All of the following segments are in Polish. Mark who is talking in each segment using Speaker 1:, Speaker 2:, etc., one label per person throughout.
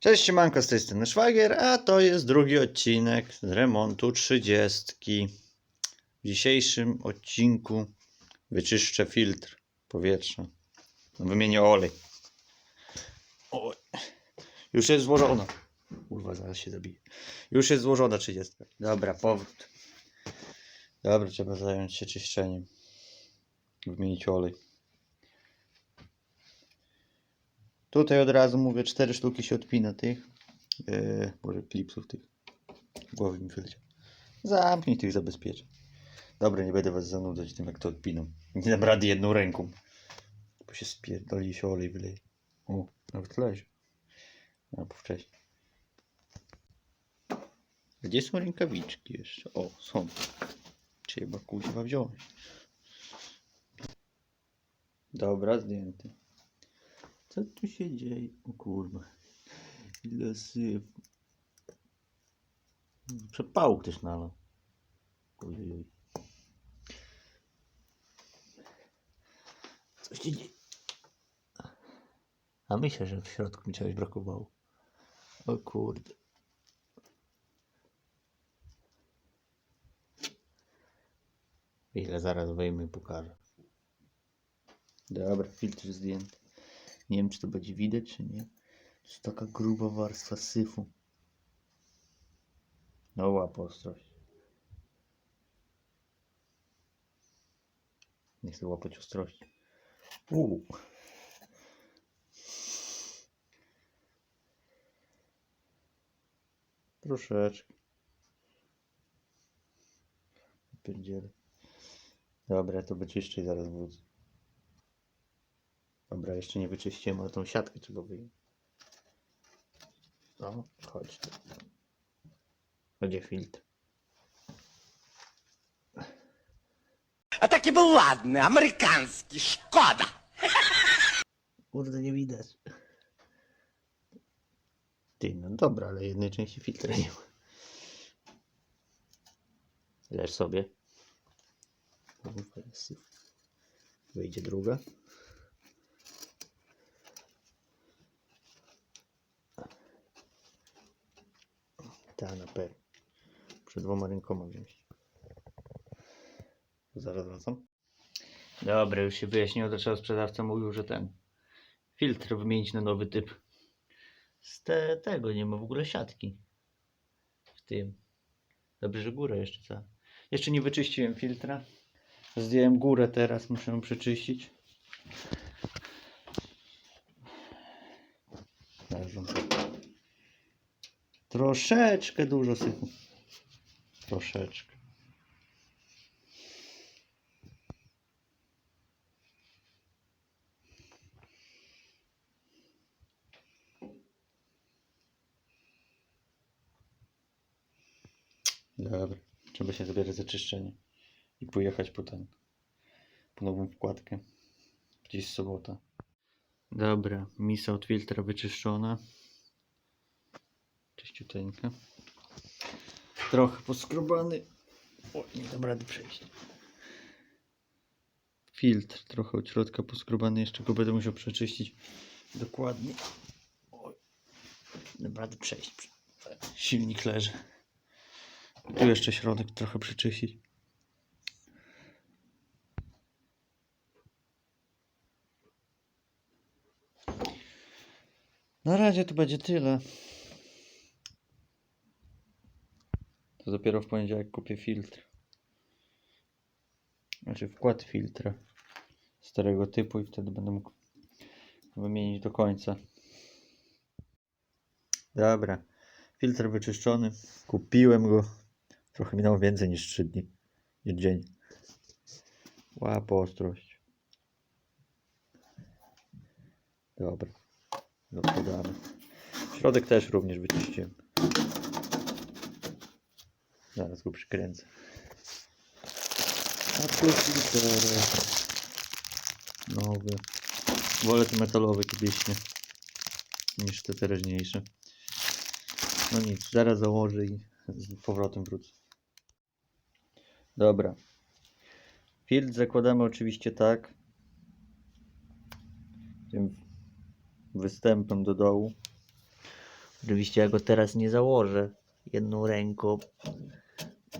Speaker 1: Cześć, siemanko, z tej strony Szwagier, a to jest drugi odcinek z remontu 30. W dzisiejszym odcinku wyczyszczę filtr powietrza. Wymienię olej. Oj. Już jest złożona. Kurwa, zaraz się zabije. Już jest złożona 30. Dobra, powrót. Dobra, trzeba zająć się czyszczeniem. Wymienić olej. Tutaj od razu mówię, cztery sztuki się odpina tych. Yy, może klipsów tych. Głowy mi wyleciał. Zamknij tych zabezpieczeń. Dobra, nie będę was zanudzać tym, jak to odpinam. Nie dam rady jedną ręką. Bo się spierdoli się olej wyleje. O, nawet leży. A, wcześniej. Gdzie są rękawiczki jeszcze? O, są. Trzeba kuźwa wziąć. Dobra, zdjęty. Co tu się dzieje? O kurwa. Ile syfu. Przepału ktoś nalał. Ojej. Co się dzieje? A myślę, że w środku mi czegoś brakowało. O kurde. Ile zaraz wyjmę i pokażę. Dobra, filtr zdjęty. Nie wiem, czy to będzie widać, czy nie. To jest taka gruba warstwa syfu. No łap ostrość. Nie chcę łapać ostrości. Uuu. Troszeczkę. Pierdzielę. Dobra, to i zaraz wrócę. Dobra, jeszcze nie wyczyściłem, ale tą siatkę trzeba wyjąć. No, chodź tu. Będzie filtr.
Speaker 2: A taki był ładny, amerykański, szkoda.
Speaker 1: Kurde, nie widać. Ty, no dobra, ale jednej części filtra nie ma. Leż sobie. Wyjdzie druga. Ta na pewno. Przed dwoma rękoma wziąć. Zaraz wracam. Dobra, już się wyjaśniło, dlaczego sprzedawca mówił, że ten filtr wymienić na nowy typ. Z te, tego nie ma w ogóle siatki. W tym. Dobrze, że górę jeszcze co. Jeszcze nie wyczyściłem filtra. Zdjąłem górę teraz, muszę ją przeczyścić. Leżą. Troszeczkę dużo syfu. Troszeczkę. Dobra, trzeba się zabierać za czyszczenie i pojechać po ten, po nową wkładkę. Gdzieś sobota. Dobra, misa od filtra wyczyszczona. Czyściuteńka. Trochę poskrobany. O, nie dam rady przejść. Filtr trochę od środka poskrobany, jeszcze go będę musiał przeczyścić dokładnie. Oj, dam rady przejść. Silnik leży. Tu jeszcze środek trochę przyczyścić. Na razie to będzie tyle. To dopiero w poniedziałek kupię filtr. Znaczy wkład filtra starego typu i wtedy będę mógł wymienić do końca. Dobra. Filtr wyczyszczony. Kupiłem go. Trochę minęło więcej niż 3 dni. Nie dzień. Łap ostrość. Dobra. Dokładamy. Środek też również wyczyściłem. Zaraz go przykręcę. A tu filtr nowy. Wolę te metalowe kiedyś nie niż te teraźniejsze. No nic, zaraz założę i z powrotem wrócę. Dobra. Filtr zakładamy oczywiście tak. Tym występem do dołu. Oczywiście ja go teraz nie założę jedną ręką.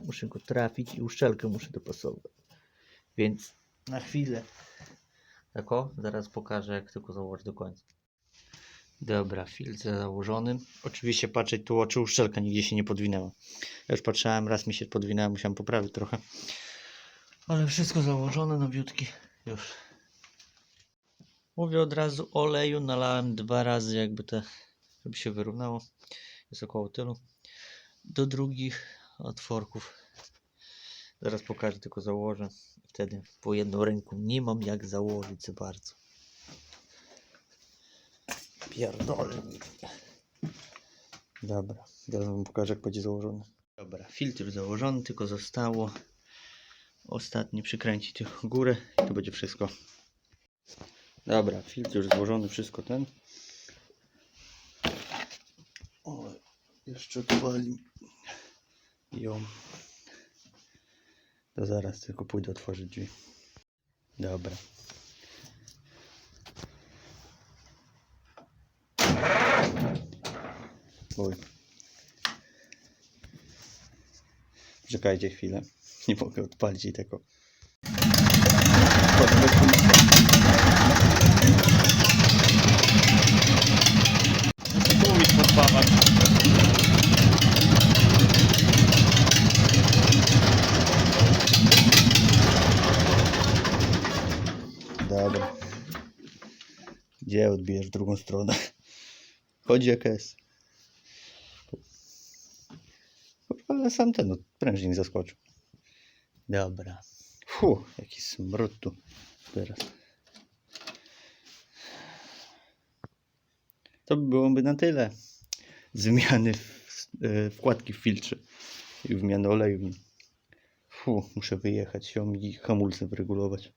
Speaker 1: Muszę go trafić i uszczelkę muszę dopasować. Więc na chwilę. Tak o, zaraz pokażę jak tylko założę do końca. Dobra, filtr założony. Oczywiście patrzeć tu, czy uszczelka nigdzie się nie podwinęła. Ja już patrzałem, raz mi się podwinęła, musiałem poprawić trochę. Ale wszystko założone, nowiutki. Już. Mówię od razu oleju, nalałem dwa razy, jakby te, żeby się wyrównało. Jest około tylu. Do drugich otworków. Zaraz pokażę, tylko założę. Wtedy po jedną ręką nie mam jak założyć za bardzo. Pierdolę. Dobra, zaraz wam pokażę jak będzie założony. Dobra, filtr założony, tylko zostało ostatni przykręcić górę i to będzie wszystko. Dobra, filtr już złożony, wszystko ten. O, jeszcze odpali. Ją. To zaraz tylko pójdę otworzyć drzwi. Dobra. Oj. Czekajcie chwilę. Nie mogę odpalić i tego. Gdzie odbijesz w drugą stronę? Chodzi jak jest. Ale sam ten no, prężnik zaskoczył. Dobra. Fu, jaki smród tu teraz. To byłoby na tyle. Zmiany w, e, wkładki w filtrze i wymiany oleju. Fu, muszę wyjechać ją i hamulce wyregulować.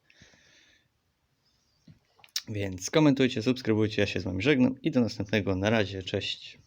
Speaker 1: Więc komentujcie, subskrybujcie, ja się z wami żegnam i do następnego. Na razie, cześć.